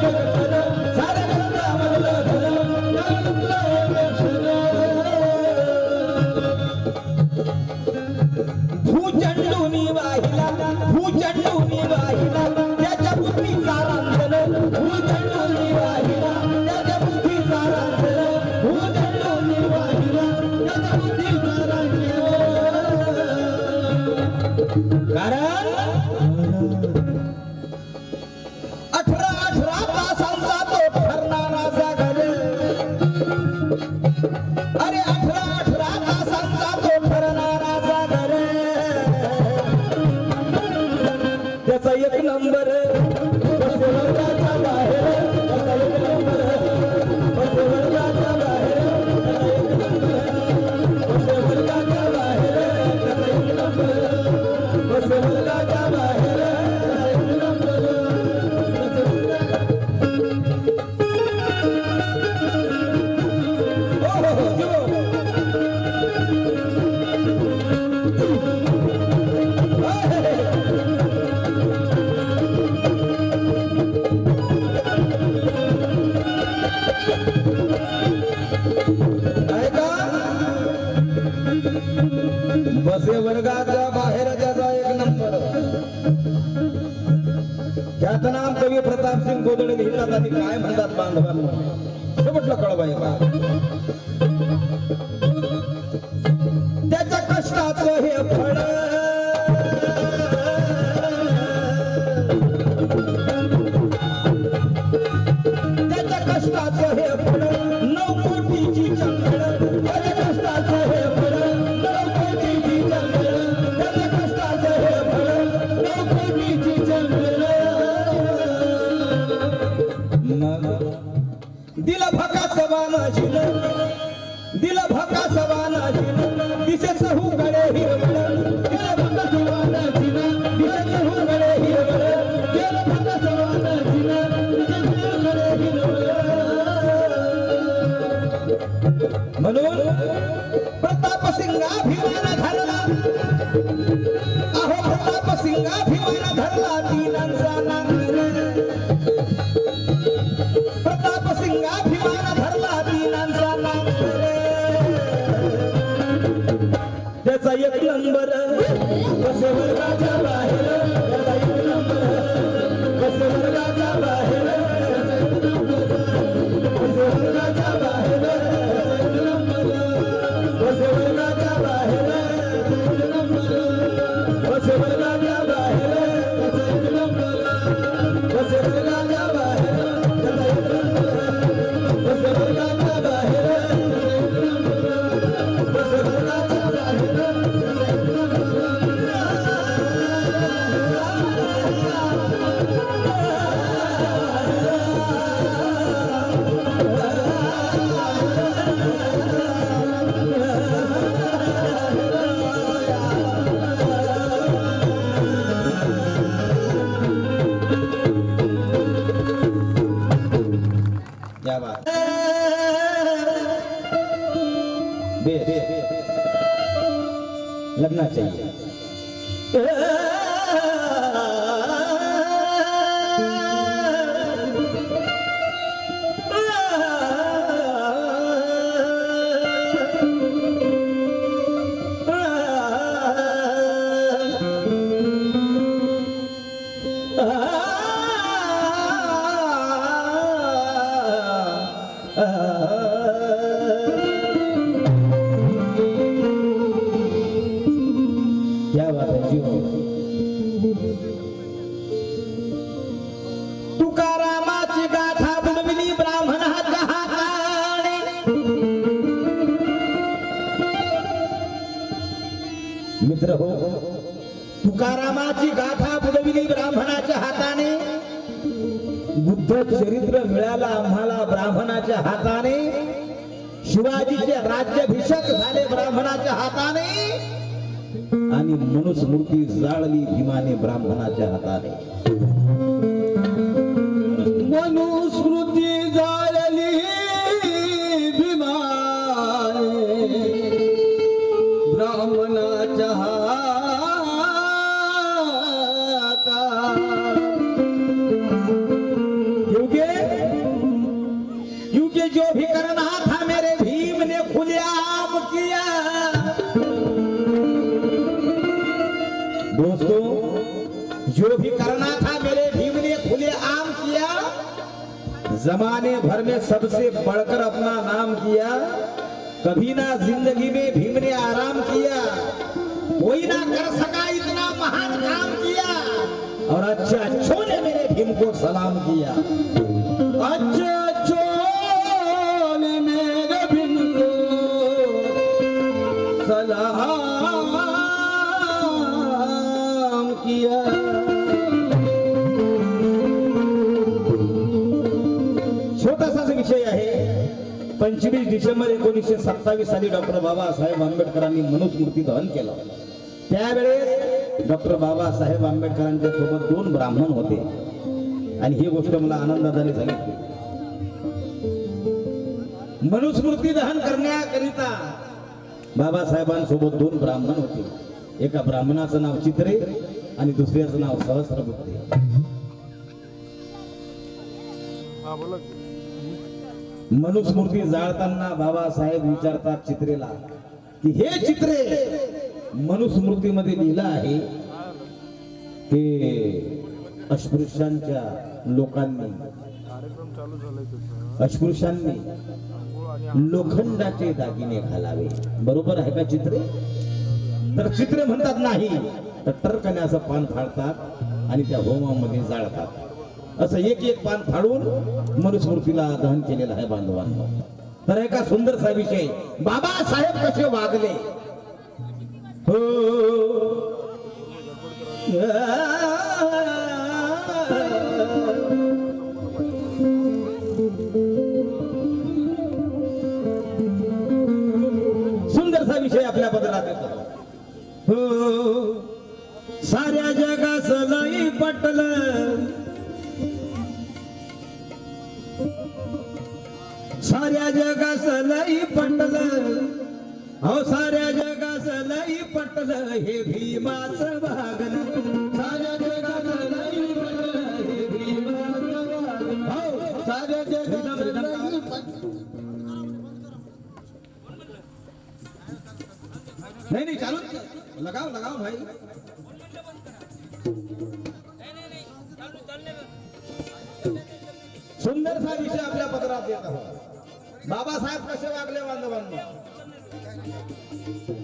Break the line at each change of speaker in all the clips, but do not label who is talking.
Thank you. ख्यातनाम कवी प्रताप सिंग गोदडे लिहितात आणि काय म्हणतात बांधवांना? हे म्हटलं कळवाय म्हणून प्रताप सिंग अभिमान झाला ब्राह्मणाच्या हाताने. बुद्ध चरित्र मिळाला आम्हाला ब्राह्मणाच्या हाताने. शिवाजीचे राज्याभिषेक झाले ब्राह्मणाच्या हाताने. आणि मनुस्मृती जाळली भीमाने ब्राह्मणाच्या हाताने. मनू करना था, मेरे भीम ने खुले आम किया। जमाने भर में सबसे बढ़कर अपना नाम किया। कभी ना ज़िंदगी में भीम ने आराम किया। कोई ना कर सका इतना महान काम किया। और अच्छा अच्छो ने मेरे भीम को सलाम किया। अच्छा अच्छो ने मेरे भीम को सलाम किया। पंचवीस डिसेंबर एकोणीसशे सत्तावीस साली डॉक्टर बाबासाहेब आंबेडकरांनी मनुस्मृती दहन केलं. त्यावेळेस डॉक्टर बाबासाहेब आंबेडकरांच्या सोबत दोन ब्राह्मण होते. आणि ही गोष्ट मला आनंदाने सांगितली मनुस्मृती दहन करण्याकरिता बाबासाहेबांसोबत दोन ब्राह्मण होते. एका ब्राह्मणाचं नाव चित्रे आणि दुसऱ्याचं नाव सहस्रबुद्धे.
बोला
मनुस्मृती जाळताना बाबासाहेब विचारतात चित्रेला की हे चित्रे मनुस्मृतीमध्ये लिहिलं आहे? की अस्पृश्यांच्या लोकांनी. अस्पृश्यांनी लोखंडाचे दागिने घालावे. बरोबर आहे का चित्रे? तर चित्रे म्हणतात नाही. तर टरकने असं पान फाडतात आणि त्या होमामध्ये जाळतात. असं एक एक पान फाडून मनुस्मृतीला दहन केलेलं आहे बांधवांना. तर एका सुंदर विषय बाबासाहेब कसे वागले? हो. हो साऱ्या जगास लई पटलं हे भीमाच वागण. साऱ्या जगास लई पटलं हे भीमाचं वागण. हो साऱ्या जगास लई पटल. नहीं नहीं चालू. लगाओ लगाओ भाई. सुंदरसा विषय आपल्या पत्रात येत आहोत बाबासाहेब कसे वागले बांधवांना Thank you.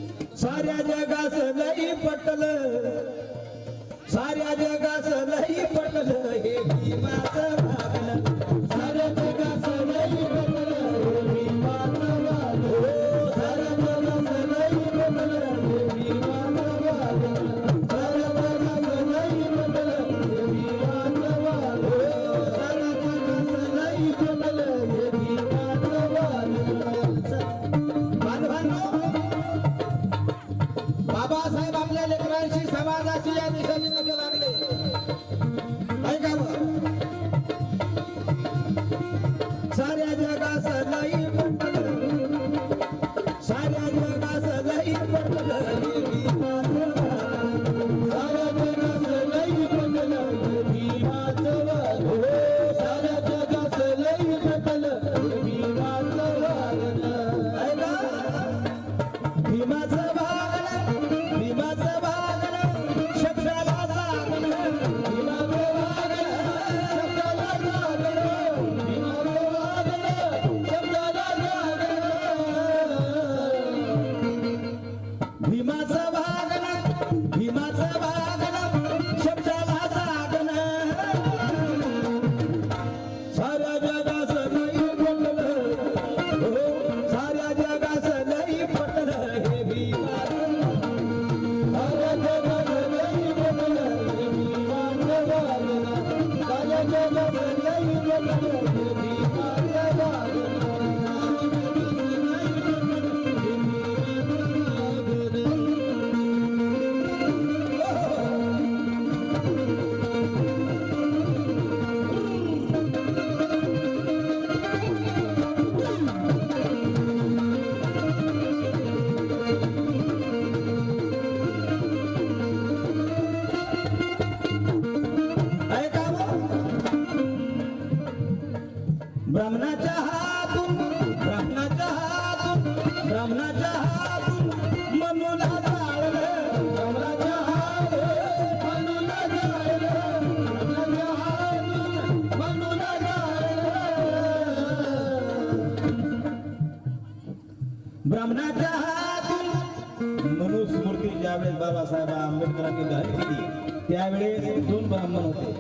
होती. त्यावेळेस दोन ब्राह्मण होते.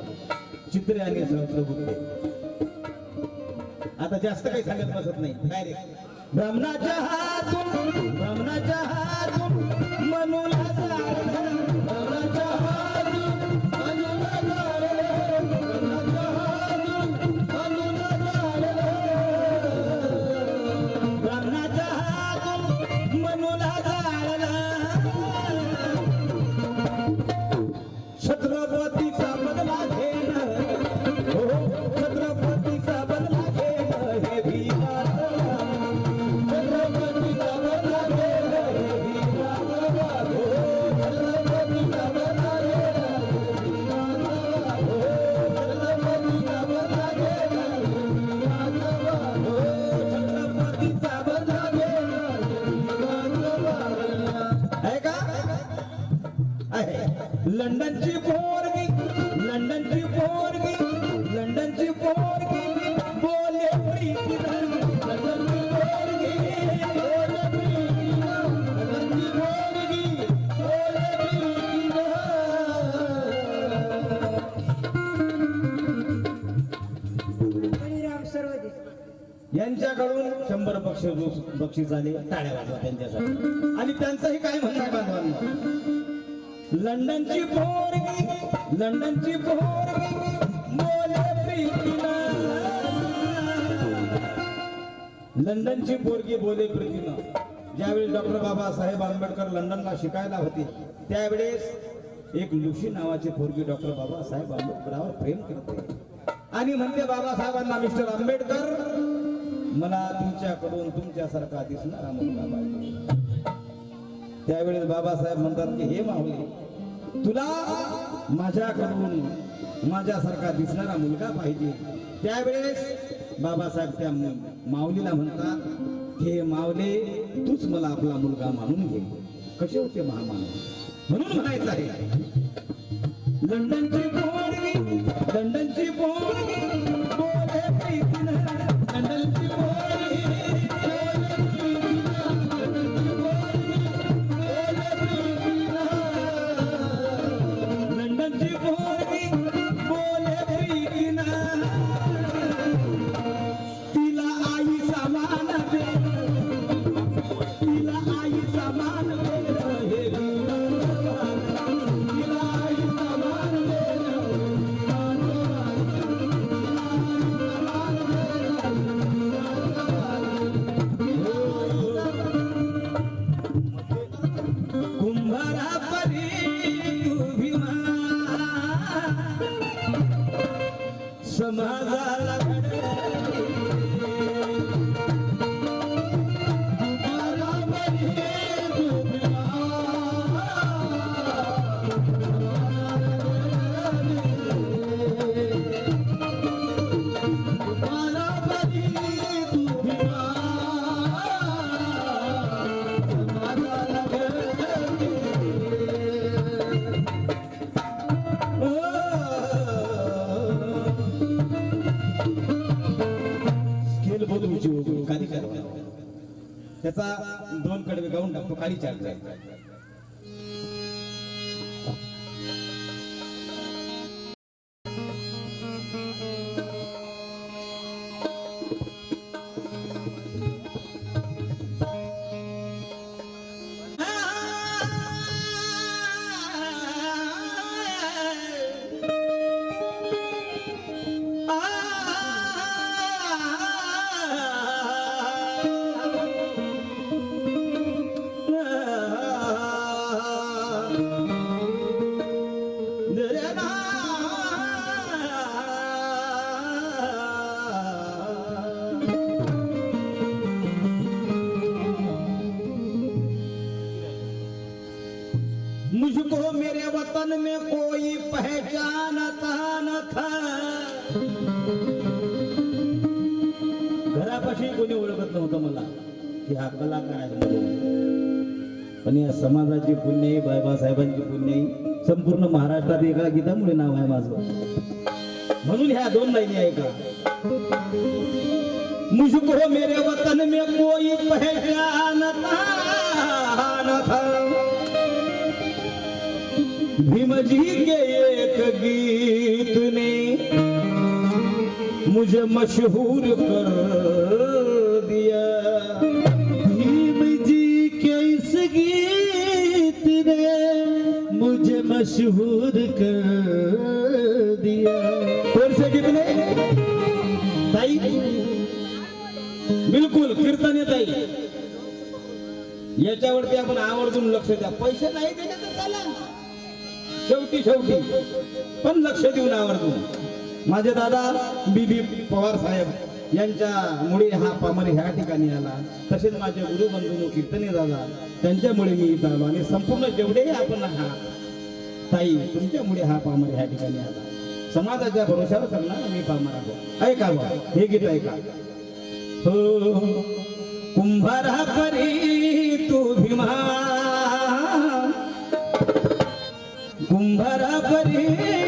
चित्रे आणि सहस्रबुद्धे आता जास्त काही सांगत बसत नाही. डायरेक्ट ब्राह्मणाच्या हातून ब्राह्मणाच्या हातून म्हणून बक्षीस बक्षीस आले टाळ्या वाजवा त्यांच्यासाठी. आणि त्यांचंही काय म्हणणार बांधवांना? लंडनची पोरगी लंडनची पोरगी लंडनची पोरगी बोले प्रीतीनं. ज्यावेळी डॉक्टर बाबासाहेब आंबेडकर लंडनला शिकायला होते त्यावेळेस एक लुशी नावाची पोरगी डॉक्टर बाबासाहेब आंबेडकरावर प्रेम करते. आणि म्हणते बाबासाहेबांना मिस्टर आंबेडकर मला तुमच्याकडून तुमच्यासारखा दिसणारा मुलगा पाहिजे. त्यावेळेस बाबासाहेब म्हणतात की हे माऊली तुला माझ्याकडून माझ्यासारखा दिसणारा मुलगा पाहिजे. त्यावेळेस बाबासाहेब त्या माऊलीला म्हणतात हे माऊले तूच मला आपला मुलगा मानून घे. कसे होते महामान म्हणून म्हणायचं आहे. लंडनची पोरगी लंडनची पोरगी Nada. मुझको मेरे वतन में कोई पहचानता न था। घरापाशी कोणी ओळखत नव्हतं मला की हा कलाकार आहे पण या समाजाची पुण्यही बाबासाहेबांची पुण्यही संपूर्ण महाराष्ट्रात एका गीतामुळे नाव आहे माझं. म्हणून ह्या दोन लाईनी ऐका. मुझको मेरे वतन में कोई पहचानता न था। भीम जी के एक गीत ने मुझे मशहूर कर दिया।
भीम जी के इस गीत ने मुझे मशहूर कर दिया।
कोण से कितने ताई? बिलकुल कीर्तन ताई। याच्यावरती आपण आवर्जून लक्ष द्या. पैसे नाही दिले तर चला शेवटी शेवटी. पण लक्ष देऊन आवडतो माझे दादा बीबी पवार साहेब यांच्यामुळे हा पामर ह्या ठिकाणी आला. तसेच माझे गुरुबंधू कीर्तने दादा त्यांच्यामुळे मी इथं आलो. आणि संपूर्ण जेवढेही आपण हा ताई तुमच्यामुळे हा पामर ह्या ठिकाणी आला. समाजाच्या भरोशावर करणार मी पामर आलो ऐका बा हे गीत ऐका. हो कुंभारा परी तू भीमा कुंभारा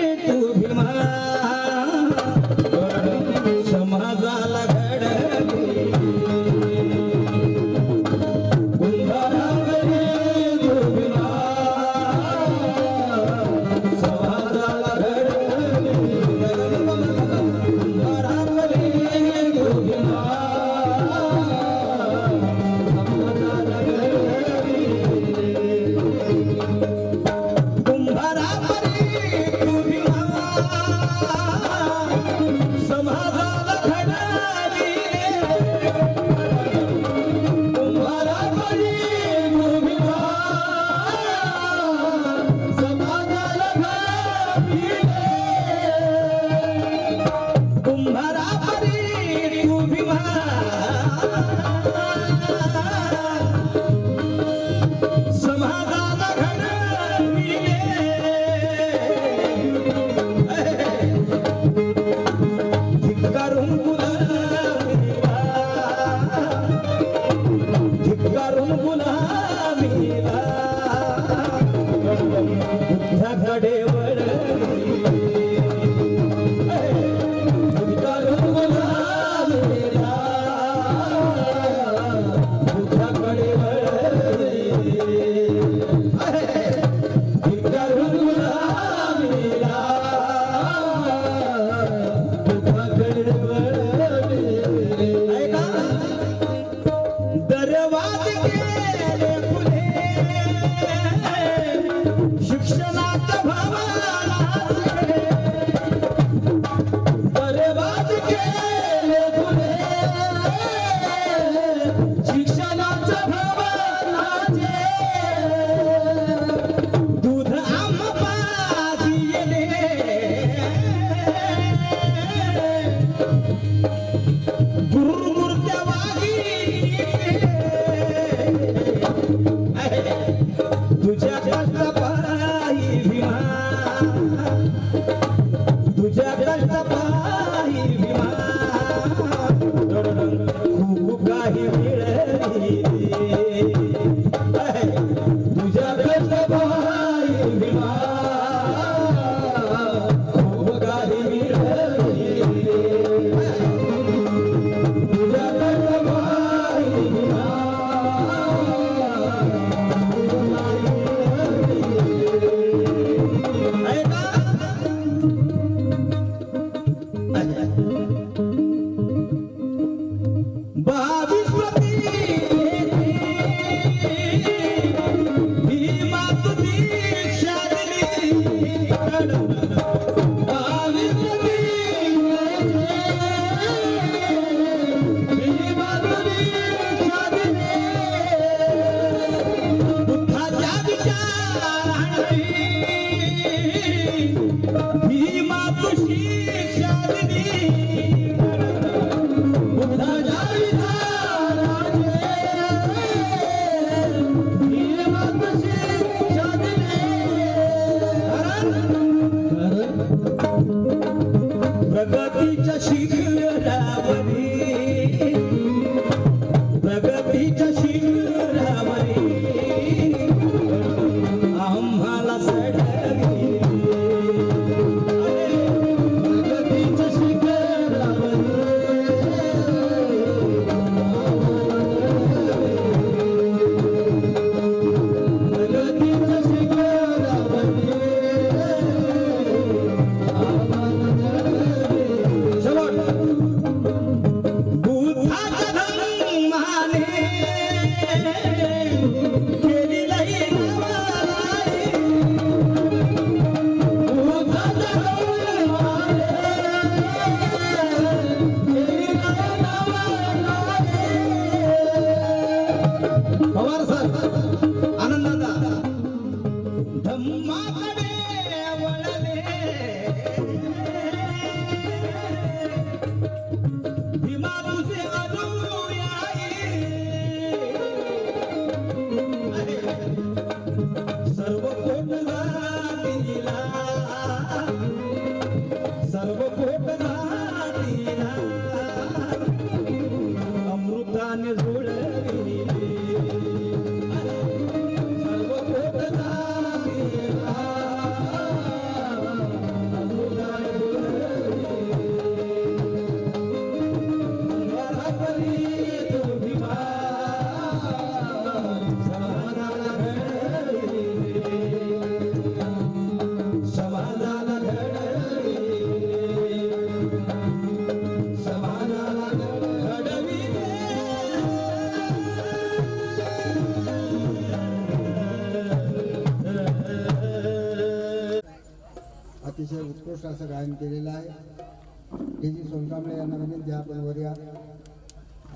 तुझ्या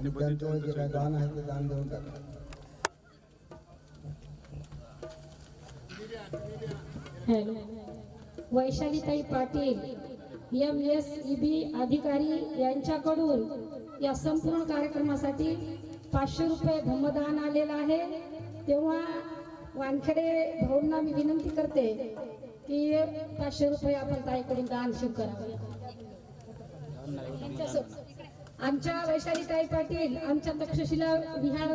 आणि त्यांचं जे काही दान आहे ते दान देऊन टाका.
Hello वैशालीताई Patil M S E B अधिकारी यांच्याकडून या संपूर्ण कार्यक्रमासाठी पाचशे रुपये धम्मदान आलेलं आहे. तेव्हा वानखेडे भाऊंना मी विनंती करते की पाचशे रुपये आपण ताईकडून दान स्वीकारावे आमच्या वैशालीताई पाटील आमच्या तक्षशिला विहार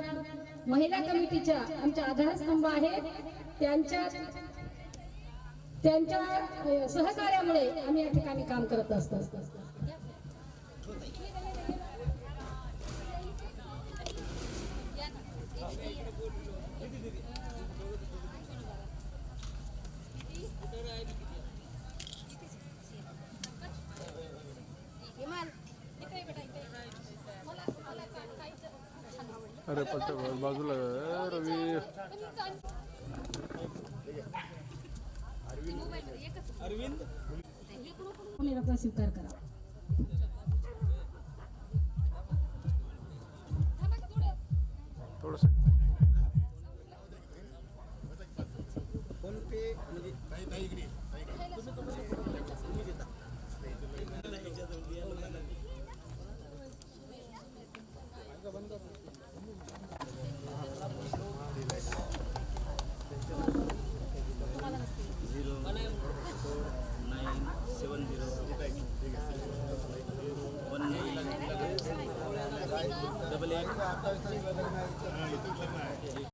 महिला कमिटीच्या आमच्या आधारस्तंभ आहेत. त्यांच्या त्यांच्या सहकार्यामुळे आम्ही या ठिकाणी काम करत असतो.
अरे पट्ट बाजूला रवी.
कोणी रत्न स्वीकार करा.